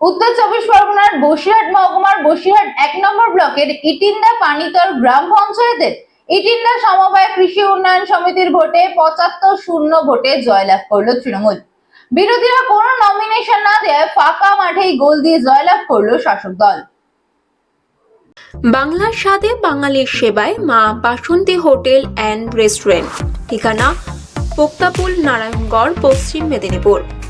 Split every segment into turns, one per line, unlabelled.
উত্তর চব্বিশ পরগনার বসিরহাট মহকুমার বসিরহাট এক নম্বর ব্লকের ইটিন্দা পানিতর গ্রাম পঞ্চায়েতের ইটিন্দা সমবায় কৃষি উন্নয়ন সমিতির ভোটে পঁচাত্তর শূন্য ভোটে জয়লাভ করল তৃণমূল। বিরোধীরা কোনো নমিনেশন না দেয় ফাঁকা মাঠেই গোল দিয়ে জয়লাভ করল শাসক দল।
বাংলার স্বাদে বাঙালির সেবায় মা বাসন্তী হোটেল অ্যান্ড রেস্টুরেন্ট। ঠিকানা, পোক্তাপুল, নারায়ণগড়, পশ্চিম মেদিনীপুর।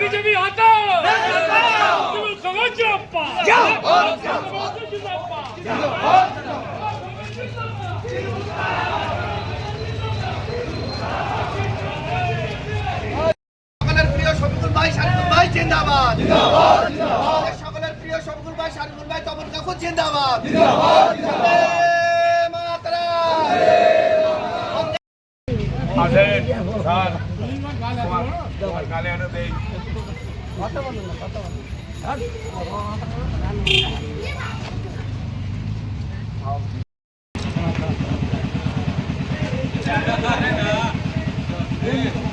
BJP হটাও তুমি সমাজ
সকলের প্রিয় শফিকুল ভাই শারিকুল ভাই জিন্দাবাদ আমাদের সকলের প্রিয় শফিকুল ভাই শারিকুল ভাই তপন কাকু জিন্দাবাদ মাতরম।
আসেন স্যার তোমার দেখো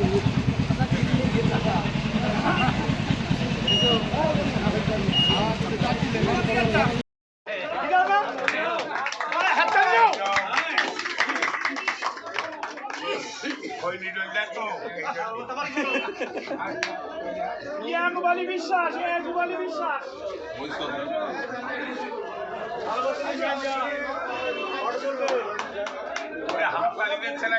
ইয়াকুবালি বিশ্বাস ইয়াকুবালি বিশ্বাস
ওরে হাত লাগিয়ে ছেলে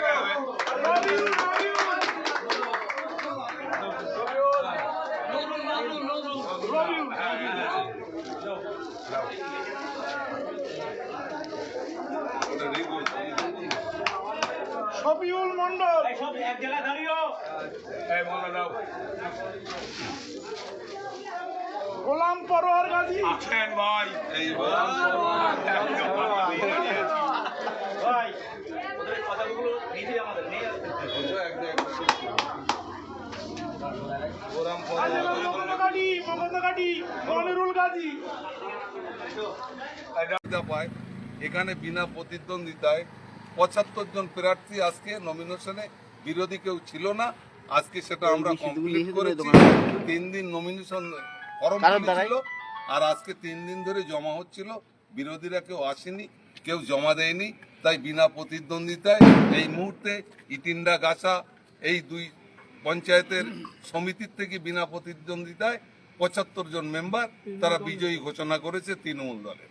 শফিউল মন্ডল
এই মোলা দাও।
গোলাম পরোয়ার গাজী।
আছেন ভাই। এই
মমতাকাটি মমতাকাটি মনিরুল গাজী।
সুবিধা পায়। এখানে বিনা প্রতিদ্বন্দ্বিতায় পঁচাত্তর জন প্রার্থী আজকে নমিনেশনে বিরোধী কেউ ছিল না। আজকে সেটা আমরা কমপ্লিট করেছি। তিন দিন নমিনেশন ফর্ম ছিল আর আজকে তিন দিন ধরে জমা হচ্ছিল। বিরোধীরা কেউ আসেনি কেউ জমা দেয়নি। তাই বিনা প্রতিদ্বন্দ্বিতায় এই মুহূর্তে ইটিন্ডা গাছা এই দুই পঞ্চায়েতের সমিতির থেকে বিনা প্রতিদ্বন্দ্বিতায় পঁচাত্তর জন মেম্বার তারা বিজয়ী ঘোষণা করেছে তৃণমূল দলের।